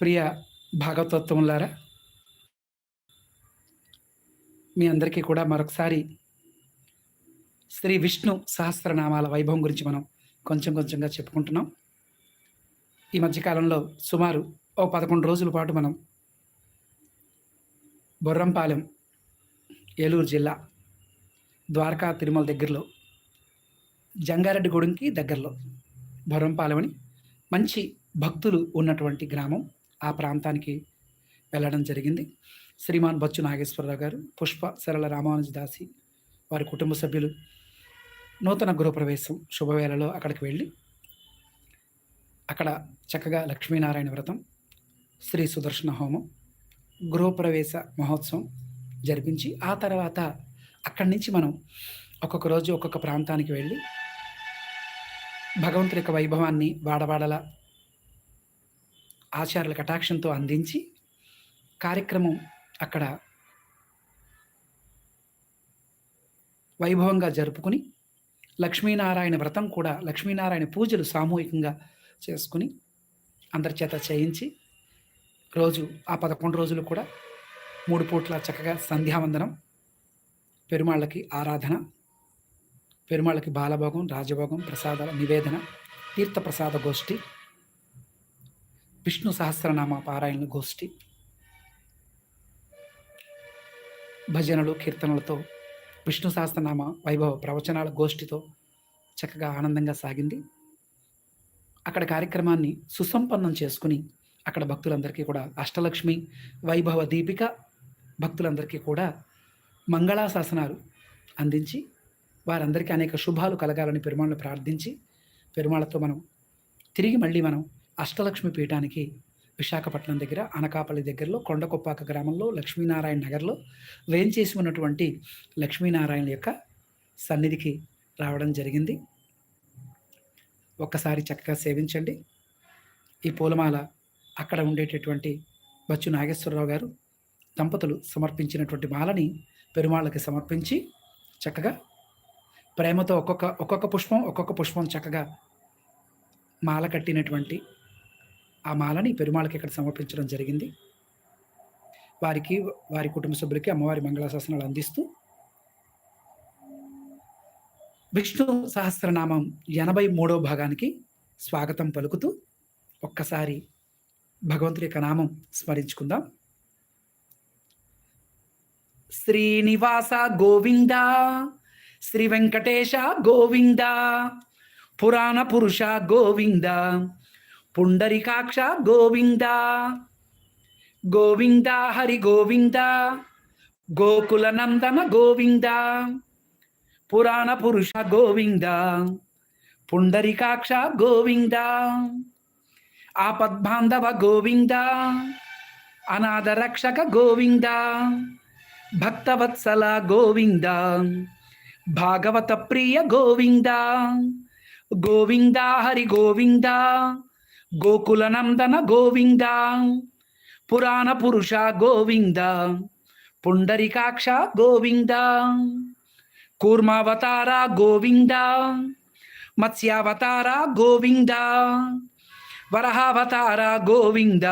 ప్రియ భాగవతత్వములారా మీ అందరికీ కూడా మరొకసారి శ్రీ విష్ణు సహస్రనామాల వైభవం గురించి మనం కొంచెం కొంచెంగా చెప్పుకుంటున్నాం. ఈ మధ్యకాలంలో సుమారు ఓ పదకొండు రోజుల పాటు మనం బొర్రంపాలెం ఏలూరు జిల్లా ద్వారకా తిరుమల దగ్గరలో జంగారెడ్డిగూడెంకి దగ్గరలో బొర్రంపాలెం అని మంచి భక్తులు ఉన్నటువంటి గ్రామం. ఆ ప్రాంతానికి వెళ్ళడం జరిగింది. శ్రీమాన్ బచ్చు నాగేశ్వరరావు గారు పుష్ప సరళ రామానుజ దాసి వారి కుటుంబ సభ్యులు నూతన గృహప్రవేశం శుభవేళలో అక్కడికి వెళ్ళి అక్కడ చక్కగా లక్ష్మీనారాయణ వ్రతం శ్రీ సుదర్శన హోమం గృహప్రవేశ మహోత్సవం జరిపించి ఆ తర్వాత అక్కడి నుంచి మనం ఒక్కొక్క రోజు ఒక్కొక్క ప్రాంతానికి వెళ్ళి భగవంతుడి యొక్క వైభవాన్ని వాడవాడల ఆచార్యుల కటాక్షంతో అందించి కార్యక్రమం అక్కడ వైభవంగా జరుపుకుని లక్ష్మీనారాయణ వ్రతం కూడా లక్ష్మీనారాయణ పూజలు సామూహికంగా చేసుకుని అందరి చేత చేయించి రోజు ఆ పదకొండు రోజులు కూడా మూడు పూట్ల చక్కగా సంధ్యావందనం పెరుమాళ్ళకి ఆరాధన పెరుమాళ్ళకి బాలభోగం రాజభోగం ప్రసాదాల నివేదన తీర్థ ప్రసాద గోష్ఠి విష్ణు సహస్రనామ పారాయణ గోష్ఠి. భజనలు కీర్తనలతో విష్ణు సహస్రనామ వైభవ ప్రవచనాల గోష్ఠితో చక్కగా ఆనందంగా సాగింది. అక్కడ కార్యక్రమాన్ని సుసంపన్నం చేసుకుని అక్కడ భక్తులందరికీ కూడా అష్టలక్ష్మి వైభవ దీపిక భక్తులందరికీ కూడా మంగళాశాసనాలు అందించి వారందరికీ అనేక శుభాలు కలగాలని పెరుమాళ్ళు ప్రార్థించి పెరుమాళ్ళతో మనం తిరిగి మళ్ళీ మనం అష్టలక్ష్మి పీఠానికి విశాఖపట్నం దగ్గర అనకాపల్లి దగ్గరలో కొండకొప్పాక గ్రామంలో లక్ష్మీనారాయణ నగర్లో వేంచేసి ఉన్నటువంటి లక్ష్మీనారాయణ యొక్క సన్నిధికి రావడం జరిగింది. ఒక్కసారి చక్కగా సేవించండి. ఈ పూలమాల అక్కడ ఉండేటటువంటి బచ్చు నాగేశ్వరరావు గారు దంపతులు సమర్పించినటువంటి మాలని పెరుమాళ్ళకి సమర్పించి చక్కగా ప్రేమతో ఒక్కొక్క ఒక్కొక్క పుష్పం ఒక్కొక్క పుష్పం చక్కగా మాల కట్టినటువంటి ఆ మాలని పెరుమాళ్ళకి ఇక్కడ సమర్పించడం జరిగింది. వారికి వారి కుటుంబ సభ్యులకి అమ్మవారి మంగళాశాసనాలు అందిస్తూ విష్ణు సహస్రనామం ఎనభై మూడో భాగానికి స్వాగతం పలుకుతూ ఒక్కసారి భగవంతుడి యొక్క నామం స్మరించుకుందాం. శ్రీనివాస గోవింద శ్రీ వెంకటేశ గోవింద పురాణ పురుష గోవింద పుండరికాక్ష గోవింద. గోవింద హరి గోవింద. గోకుల నందన గోవింద. పురాణ పురుష గోవింద. పుండరికాక్ష గోవింద. ఆపద్బాంధవ గోవింద. అనాథ రక్షక గోవింద. భక్తవత్సల గోవింద. భాగవత ప్రియ గోవింద. గోవింద హరి గోవింద. గోకుల నందన గోవింద పురాణ పురుష గోవింద పుండరికాక్ష గోవింద కూర్మావతార గోవింద మత్స్యావతార గోవింద వరహావతార గోవింద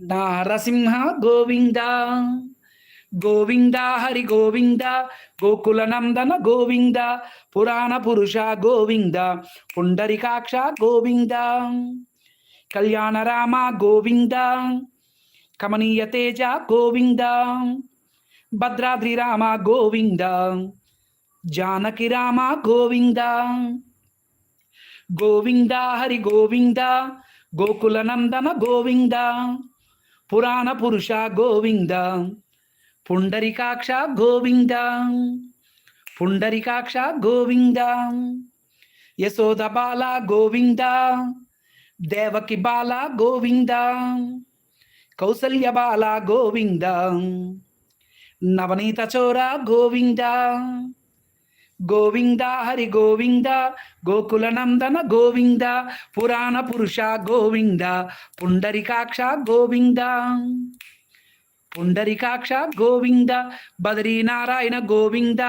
నారసింహ గోవింద. గోవింద హరి గోవింద గోకులనందన గోవింద పురాణ పురుష గోవింద పుండరికాక్ష గోవింద కళ్యాణ రామ గోవింద కమనీయ తేజ గోవింద భద్రాద్రి రామ గోవింద జానకి రామ గోవింద గోవింద హరి గోవింద గోకులనందన గోవింద పురాణ పురుష గోవింద పుండరికాక్ష గోవింద. పుండరికాక్ష గోవింద. యశోద బాల గోవింద. దేవకి బాల గోవింద. కౌసల్య బాల గోవింద. నవనీత చోర గోవింద. గోవింద హరి గోవింద. గోకుల నందన గోవింద. పురాణ పురుష గోవింద. పుండరికాక్ష గోవింద. పుండరికాక్ష గోవింద బదరీనారాయణ గోవింద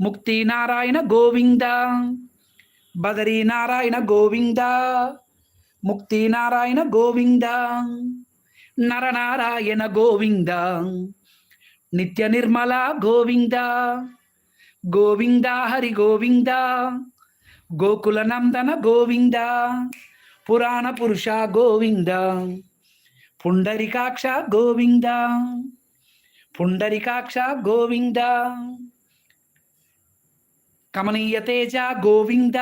ముక్తి నారాయణ గోవింద బదరీనారాయణ గోవింద ముక్తి నారాయణ గోవింద నరనారాయణ గోవింద నిత్య నిర్మల గోవింద గోవింద హరి గోవింద గోకుల నందన గోవింద పురాణ పురుష గోవింద. పుండరికాక్ష గోవింద పుండరికాక్ష గోవింద కమనీయ తేజ గోవింద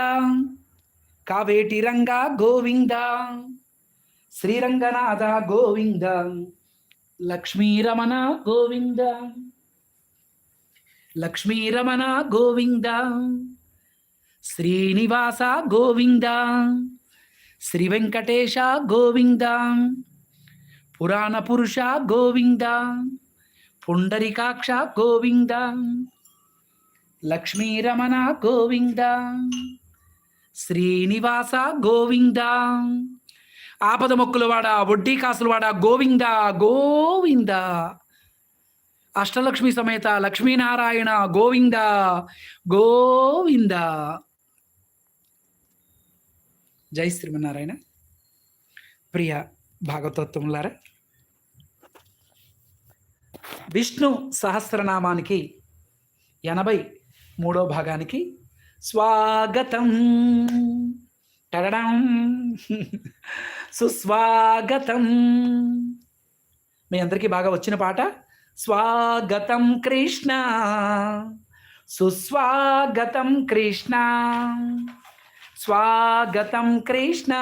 కావేటి రంగ గోవింద శ్రీరంగనాథ గోవింద లక్ష్మీరమణ గోవింద లక్ష్మీరమణ గోవింద శ్రీనివాస గోవింద శ్రీ వెంకటేశ గోవింద పురాణ పురుష గోవింద పుండరికాక్ష గోవింద లక్ష్మీరమణ గోవింద శ్రీనివాస గోవింద ఆపద మొక్కులవాడ వడ్డీ కాసులవాడ గోవింద గోవింద. అష్టలక్ష్మి సమేత లక్ష్మీనారాయణ గోవింద గోవింద. జై శ్రీమన్నారాయణ. ప్రియ భాగవతత్వములారా విష్ణు సహస్రనామానికి ఎనభై మూడో భాగానికి స్వాగతం. టడడం. సుస్వాగతం. మీ అందరికీ బాగా వచ్చిన పాట స్వాగతం కృష్ణ. సుస్వాగతం కృష్ణ. స్వాగతం కృష్ణ.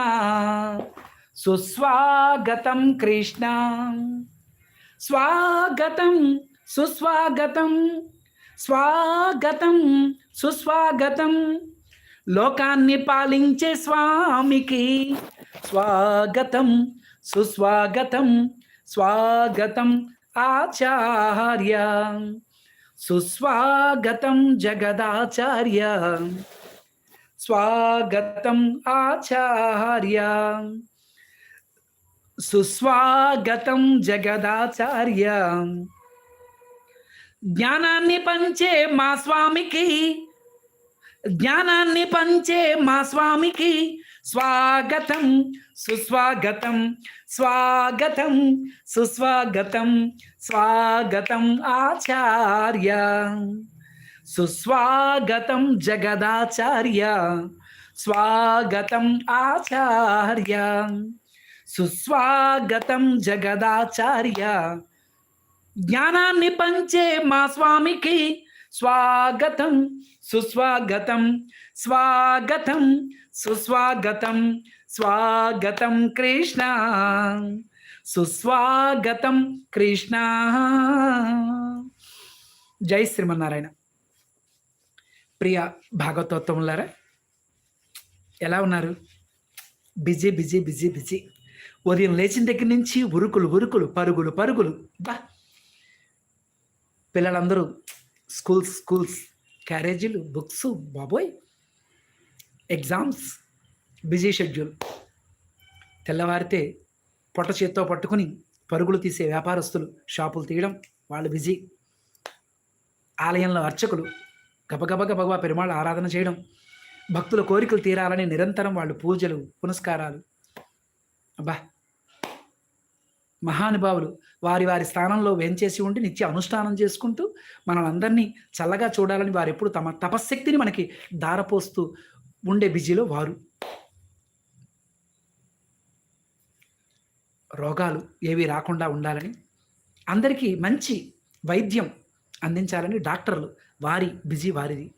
సుస్వాగతం కృష్ణ. స్వాగతం సుస్వాగతం. స్వాగతం సుస్వాగతం. లోకాన్ని పాలించే స్వామికి స్వాగతం సుస్వాగతం. స్వాగతం ఆచార్య. సుస్వాగతం జగదాచార్య. స్వాగతం ఆచార్య. సుస్వాగతం జగదాచార్య. జ్ఞానాన్ని పంచే మా స్వామికి జ్ఞానాన్ని పంచే మా స్వామికి స్వాగతం సుస్వాగతం స్వాగతం సుస్వాగతం స్వాగతం ఆచార్య. సుస్వాగతం జగదాచార్య స్వాగతం ఆచార్య. సుస్వాగతం జగదాచార్య. జ్ఞానాన్ని పంచే మా స్వామికి స్వాగతం సుస్వాగతం స్వాగతం సుస్వాగతం స్వాగతం కృష్ణ. సుస్వాగతం కృష్ణ. జై శ్రీమన్నారాయణ. ప్రియ భాగవతోత్తములారా ఎలా ఉన్నారు? Busy busy busy busy. ఉదయం లేచిన దగ్గర నుంచి ఉరుకులు ఉరుకులు పరుగులు పరుగులు. బా. పిల్లలందరూ స్కూల్స్ స్కూల్స్ క్యారేజీలు బుక్స్ బాబోయ్. Exams busy schedule. తెల్లవారితే పొట్ట చేత్తో పట్టుకుని పరుగులు తీసే వ్యాపారస్తులు షాపులు తీయడం వాళ్ళు బిజీ. ఆలయంలో అర్చకులు గబగబ గబగబా పెరుమాళ ఆరాధన చేయడం భక్తుల కోరికలు తీరాలని నిరంతరం వాళ్ళు పూజలు పునస్కారాలు. అబ్బా. మహానుభావులు వారి వారి స్థానంలో వేంచేసి ఉండి నిత్య అనుష్ఠానం చేసుకుంటూ మనందరినీ చల్లగా చూడాలని వారు ఎప్పుడు తమ తపశ్శక్తిని మనకి దారపోస్తూ ఉండే బిజీలో వారు. రోగాలు ఏవి రాకుండా ఉండాలని అందరికీ మంచి వైద్యం అందించాలని డాక్టర్లు వారి బిజీ వారిది.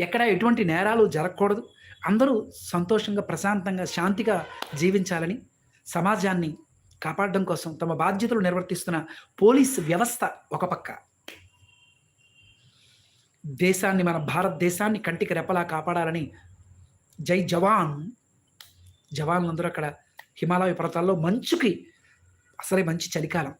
ఎక్కడ ఎటువంటి నేరాలు జరగకూడదు. అందరూ సంతోషంగా ప్రశాంతంగా శాంతిగా జీవించాలని సమాజాన్ని కాపాడడం కోసం తమ బాధ్యతలు నిర్వర్తిస్తున్న పోలీస్ వ్యవస్థ ఒక పక్క. దేశాన్ని మన భారతదేశాన్ని కంటికి రెప్పలా కాపాడాలని జై జవాన్. జవాన్లందరూ అక్కడ హిమాలయ పర్వతాల్లో మంచుకి అసలే మంచి చలికాలం.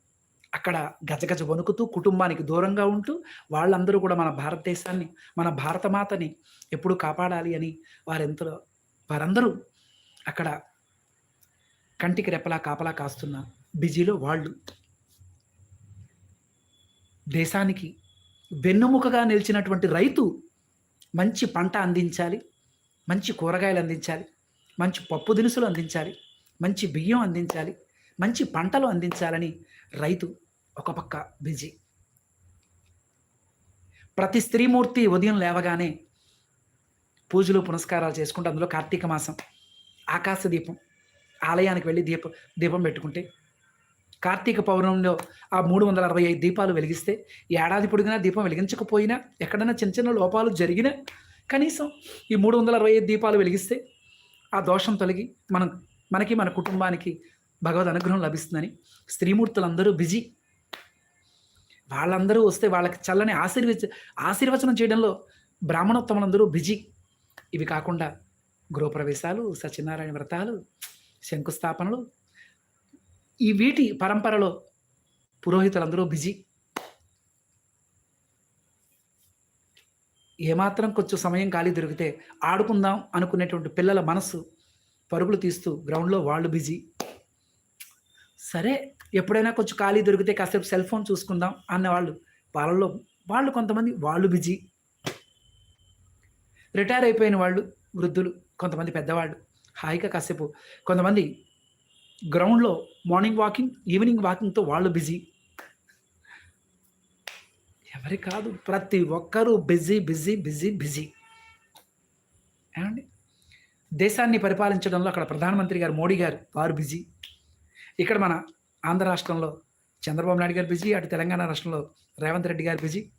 అక్కడ గజగజ వణుకుతూ కుటుంబానికి దూరంగా ఉంటూ వాళ్ళందరూ కూడా మన భారతదేశాన్ని మన భారతమాతని ఎప్పుడు కాపాడాలి అని వారెంతలో వారందరూ అక్కడ కంటికి రెప్పలా కాపలా కాస్తున్న బిజీలో వాళ్ళు దేశానికి వెన్నుముకగా నిలిచినటువంటి రైతు మంచి పంట అందించాలి మంచి కూరగాయలు అందించాలి మంచి పప్పు దినుసులు అందించాలి మంచి బియ్యం అందించాలి మంచి పంటలు అందించాలని రైతు ఒక పక్క బిజీ. ప్రతి స్త్రీమూర్తి ఉదయం లేవగానే పూజలు పునస్కారాలు చేసుకుంటే అందులో కార్తీక మాసం ఆకాశ దీపం ఆలయానికి వెళ్ళి దీప దీపం పెట్టుకుంటే కార్తీక పౌర్ణంలో ఆ మూడు వందల అరవై ఐదు దీపాలు వెలిగిస్తే ఏడాది పొడిగినా దీపం వెలిగించకపోయినా ఎక్కడైనా చిన్న చిన్న లోపాలు జరిగినా కనీసం ఈ మూడు వందల అరవై ఐదు దీపాలు వెలిగిస్తే ఆ దోషం తొలగి మనం మనకి మన కుటుంబానికి భగవద్ అనుగ్రహం లభిస్తుందని స్త్రీమూర్తులందరూ బిజీ. వాళ్ళందరూ వస్తే వాళ్ళకి చల్లని ఆశీర్వచ ఆశీర్వచనం చేయడంలో బ్రాహ్మణోత్తములందరూ బిజీ. ఇవి కాకుండా గృహప్రవేశాలు సత్యనారాయణ వ్రతాలు శంకుస్థాపనలు. ఈ వీటి పరంపరలో పురోహితులందరూ బిజీ. ఏమాత్రం కొంచెం సమయం ఖాళీ దొరికితే ఆడుకుందాం అనుకునేటువంటి పిల్లల మనసు పరుగులు తీస్తూ గ్రౌండ్లో వాళ్ళు బిజీ. సరే ఎప్పుడైనా కొంచెం ఖాళీ దొరికితే కాసేపు సెల్ ఫోన్ చూసుకుందాం అన్న వాళ్ళు వాళ్ళలో వాళ్ళు కొంతమంది వాళ్ళు బిజీ. రిటైర్ అయిపోయిన వాళ్ళు వృద్ధులు కొంతమంది పెద్దవాళ్ళు. హాయిగా కాసేపు. కొంతమంది గ్రౌండ్లో మార్నింగ్ వాకింగ్ ఈవినింగ్ వాకింగ్తో వాళ్ళు బిజీ. ఎవరి కాదు ప్రతి ఒక్కరూ బిజీ బిజీ బిజీ బిజీ. ఏమండి? దేశాన్ని పరిపాలించడంలో అక్కడ ప్రధానమంత్రి గారు మోడీ గారు వారు బిజీ. ఇక్కడ మన ఆంధ్ర రాష్ట్రంలో చంద్రబాబు నాయుడు గారు బిజీ అటు తెలంగాణ రాష్ట్రంలో రేవంత్ రెడ్డి గారు బిజీ.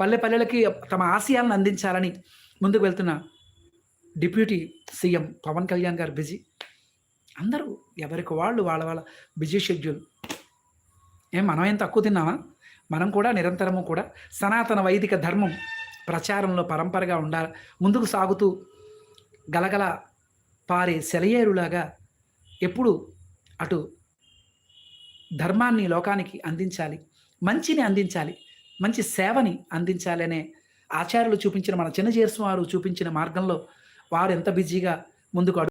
పల్లె పల్లెలకి తమ ఆశయాలను అందించాలని ముందుకు వెళ్తున్న డిప్యూటీ సీఎం పవన్ కళ్యాణ్ గారు బిజీ. అందరూ ఎవరికి వాళ్ళు వాళ్ళ వాళ్ళ బిజీ షెడ్యూల్. ఏం మనం ఏం తక్కువ తిన్నామా? మనం కూడా నిరంతరము కూడా సనాతన వైదిక ధర్మం ప్రచారంలో పరంపరగా ఉండాలి ముందుకు సాగుతూ గలగల పారే సెలయేరులాగా ఎప్పుడు అటు ధర్మాన్ని లోకానికి అందించాలి మంచిని అందించాలి మంచి సేవని అందించాలి అనే ఆచార్యులు చూపించిన మన చిన్నజీరస్వారు చూపించిన మార్గంలో వారు ఎంత బిజీగా ముందుకు